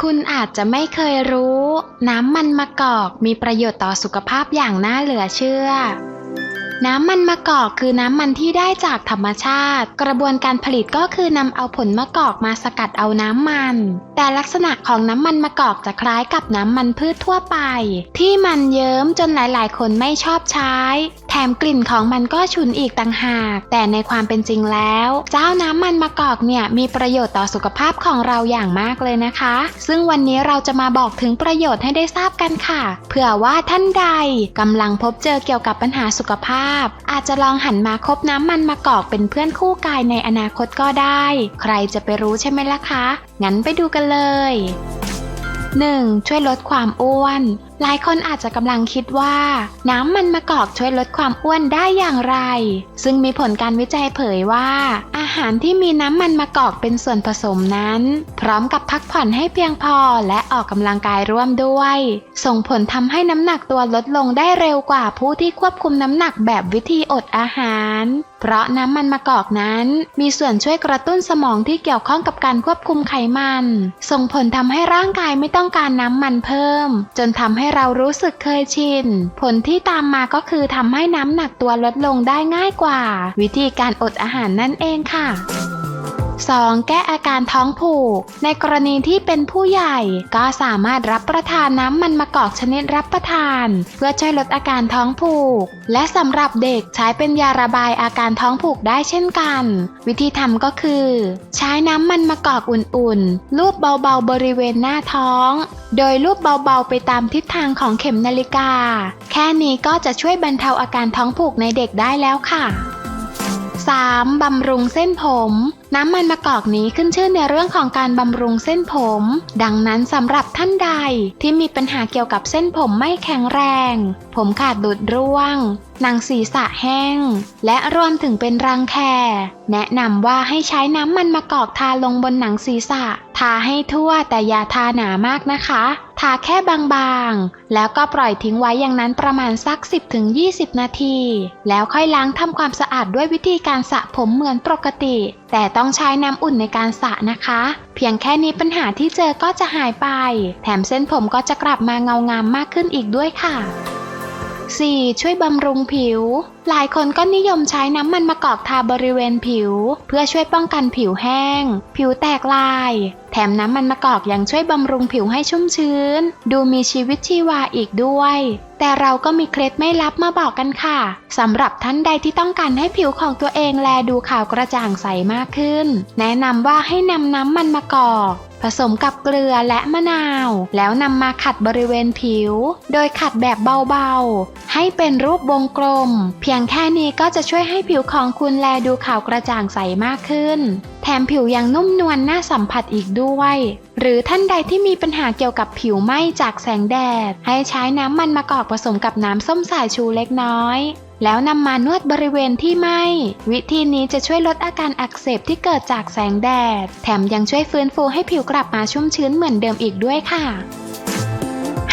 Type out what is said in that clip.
คุณอาจจะไม่เคยรู้ น้ำมันมะกอกมีประโยชน์ต่อสุขภาพอย่างน่าเหลือเชื่อ น้ำมันมะกอกคือน้ำมันที่ได้จากธรรมชาติ กระบวนการผลิตก็คือนำเอาผลมะกอกมาสกัดเอาน้ำมัน แต่ลักษณะของน้ำมันมะกอกจะคล้ายกับน้ำมันพืชทั่วไป ที่มันเยิ้มจนหลายๆ คนไม่ชอบใช้ ถมกลิ่นของมันก็ฉุนอีกต่างหาก แต่ในความเป็นจริงแล้ว เจ้าน้ำมันมะกอกเนี่ยมีประโยชน์ต่อสุขภาพของเราอย่างมากเลยนะคะ ซึ่งวันนี้เราจะมาบอกถึงประโยชน์ให้ได้ทราบกันค่ะ เผื่อว่าท่านใดกำลังพบเจอเกี่ยวกับปัญหาสุขภาพ อาจจะลองหันมาคบน้ำมันมะกอกเป็นเพื่อนคู่กายในอนาคตก็ได้ ใครจะไปรู้ใช่ไหมล่ะคะ งั้นไปดูกันเลย 1. ช่วยลดความอ้วนหลายคนอาจจะกำลังคิดว่า น้ำมันมะกอกช่วยลดความอ้วนได้อย่างไร ซึ่งมีผลการวิจัยเผยว่า อาหารที่มีน้ำมันมะกอกเป็นส่วนผสมนั้น พร้อมกับพักผ่อนให้เพียงพอและออกกำลังกายร่วมด้วย ส่งผลทำให้น้ำหนักตัวลดลงได้เร็วกว่าผู้ที่ควบคุมน้ำหนักแบบวิธีอดอาหาร เพราะน้ำมันมะกอกนั้น มีส่วนช่วยกระตุ้นสมองที่เกี่ยวข้องกับการควบคุมไขมัน ส่งผลทำให้ร่างกายไม่ต้องการน้ำมันเพิ่ม จนทำให้ให้เรารู้สึกเคยชิน ผลที่ตามมาก็คือทำให้น้ำหนักตัวลดลงได้ง่ายกว่า วิธีการอดอาหารนั่นเองค่ะ 2. แก้อาการท้องผูก ในกรณีที่เป็นผู้ใหญ่ก็สามารถรับประทานน้ำมันมะกอกชนิดรับประทาน เพื่อช่วยลดอาการท้องผูก และสำหรับเด็กใช้เป็นยาระบายอาการท้องผูกได้เช่นกัน วิธีทำก็คือ ใช้น้ำมันมะกอกอุ่นๆลูบเบาๆบริเวณหน้าท้อง โดยลูบเบาๆไปตามทิศทางของเข็มนาฬิกา แค่นี้ก็จะช่วยบรรเทาอาการท้องผูกในเด็กได้แล้วค่ะ 3. บำรุงเส้นผม น้ำมันมะกอกนี้ขึ้นชื่อในเรื่องของการบำรุงเส้นผม ดังนั้นสำหรับท่านใดที่มีปัญหาเกี่ยวกับเส้นผมไม่แข็งแรง ผมขาดดุดร่วง หนังศีรษะแห้ง และรวมถึงเป็นรังแค แนะนำว่าให้ใช้น้ำมันมะกอกทาลงบนหนังศีรษะ ทาให้ทั่วแต่อย่าทาหนามากนะคะ ทาแค่บางๆ แล้วก็ปล่อยทิ้งไว้อย่างนั้นประมาณสัก 10-20 นาที แล้วค่อยล้างทำความสะอาดด้วยวิธีการสระผมเหมือนปกติ แต่ต้องใช้น้ำอุ่นในการสระนะคะ เพียงแค่นี้ปัญหาที่เจอก็จะหายไป แถมเส้นผมก็จะกลับมาเงางามมากขึ้นอีกด้วยค่ะ 4. ช่วยบำรุงผิว หลายคนก็นิยมใช้น้ำมันมะกอกทาบริเวณผิว เพื่อช่วยป้องกันผิวแห้ง ผิวแตกลาย แถมน้ำมันมะกอกยังช่วยบำรุงผิวให้ชุ่มชื้น ดูมีชีวิตชีวาอีกด้วย แต่เราก็มีเคล็ดไม่ลับมาบอกกันค่ะสำหรับท่านใดที่ต้องการให้ผิวของตัวเองแลดูขาวกระจ่างใสมากขึ้น แนะนำว่าให้นำน้ำมันมะกอก ผสมกับเกลือและมะนาว แล้วนำมาขัดบริเวณผิว โดยขัดแบบเบาๆ ให้เป็นรูปวงกลม เพียงแค่นี้ก็จะช่วยให้ผิวของคุณแลดูขาวกระจ่างใสมากขึ้น แถมผิวยังนุ่มนวลน่าสัมผัสอีกด้วย หรือท่านใดที่มีปัญหาเกี่ยวกับผิวไหม้จากแสงแดด ให้ใช้น้ำมันมะกอกผสมกับน้ำส้มสายชูเล็กน้อย แล้วนำมานวดบริเวณที่ไหม้วิธีนี้จะช่วยลดอาการอักเสบที่เกิดจากแสงแดด แถมยังช่วยฟื้นฟูให้ผิวกลับมาชุ่มชื้นเหมือนเดิมอีกด้วยค่ะ